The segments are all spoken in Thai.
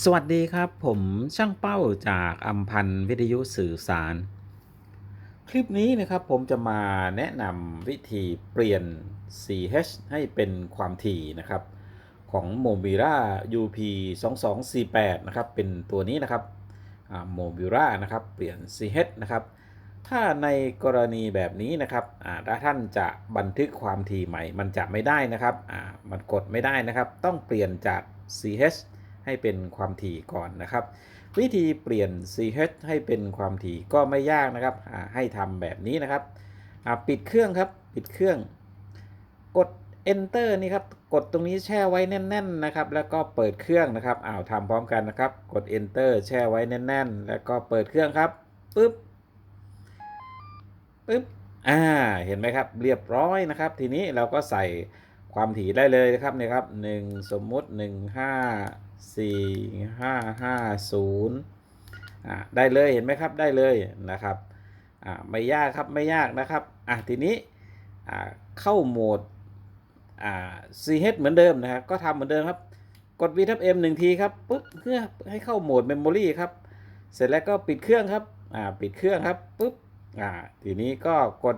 สวัสดีครับ ผมช่างเป้าจากอัมพันธ์วิทยุสื่อสาร คลิปนี้นะครับผมจะมาแนะนำวิธีเปลี่ยน CH ให้เป็นความถี่นะครับ ของ m o b i l a UP 2248นะครับ เป็นตัวนี้นะครับโมบิล่านะครับเปลี่ยน CH นะครับ ถ้าในกรณีแบบนี้นะครับถ้าท่านจะบันทึกความถี่ใหม่ มันจะไม่ได้นะครับมันกดไม่ได้นะครับ ต้องเปลี่ยนจาก CH ให้เป็นความถี่ก่อนนะครับ วิธีเปลี่ยน CH ให้เป็นความถี่ก็ไม่ยากนะครับให้ทำแบบนี้นะครับปิดเครื่องครับปิดเครื่อง กด enter นี่ครับกดตรงนี้แช่ไว้แน่น ๆนะครับ แล้วก็เปิดเครื่องนะครับอ้าวทำพร้อมกันนะครับ กด enter แช่ไว้แน่น ๆ แล้วก็เปิดเครื่องครับปึ๊บปึ๊บอ่าเห็นไหมครับ เรียบร้อยนะครับ ทีนี้เราก็ใส่ ความถี่ได้เลยนะครับเนี่ยครับหนึ่งสมมุติหนึ่งห้าสี่ห้าห้าศูนย์อ่าได้เลยเห็นไหมครับได้เลยนะครับอ่าไม่ยากครับไม่ยากนะครับอะทีนี้อ่าเข้าโหมดอ่า CH เหมือนเดิมนะครับก็ทำเหมือนเดิมครับกด V ทับ M หนึ่งทีครับปึ๊บเพื่อให้เข้าโหมด Memory ครับ เสร็จแล้วก็ปิดเครื่องครับอ่าปิดเครื่องครับปึ๊บอ่าทีนี้ก็กด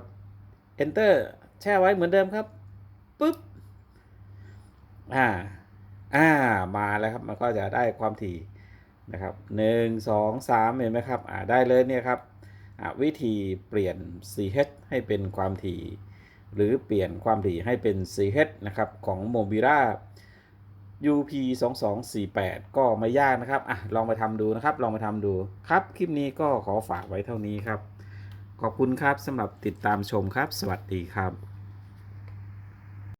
enter แช่ไว้เหมือนเดิมครับปึ๊บ อ่า อ่า มาแล้วครับ มันก็จะได้ความถี่นะครับหนึ่งสองสามเห็นไหมครับ อ่า ได้เลยเนี่ยครับ อ่าวิธีเปลี่ยน CH ให้เป็นความถี่ หรือเปลี่ยนความถี่ให้เป็น CH นะครับ ของ Mobila UP 2248ก็ไม่ยากนะครับ อะ ลองไปทำดูนะครับ ลองไปทำดู ครับ คลิปนี้ก็ขอฝากไว้เท่านี้ครับ ขอบคุณครับสำหรับติดตามชมครับ สวัสดีครับ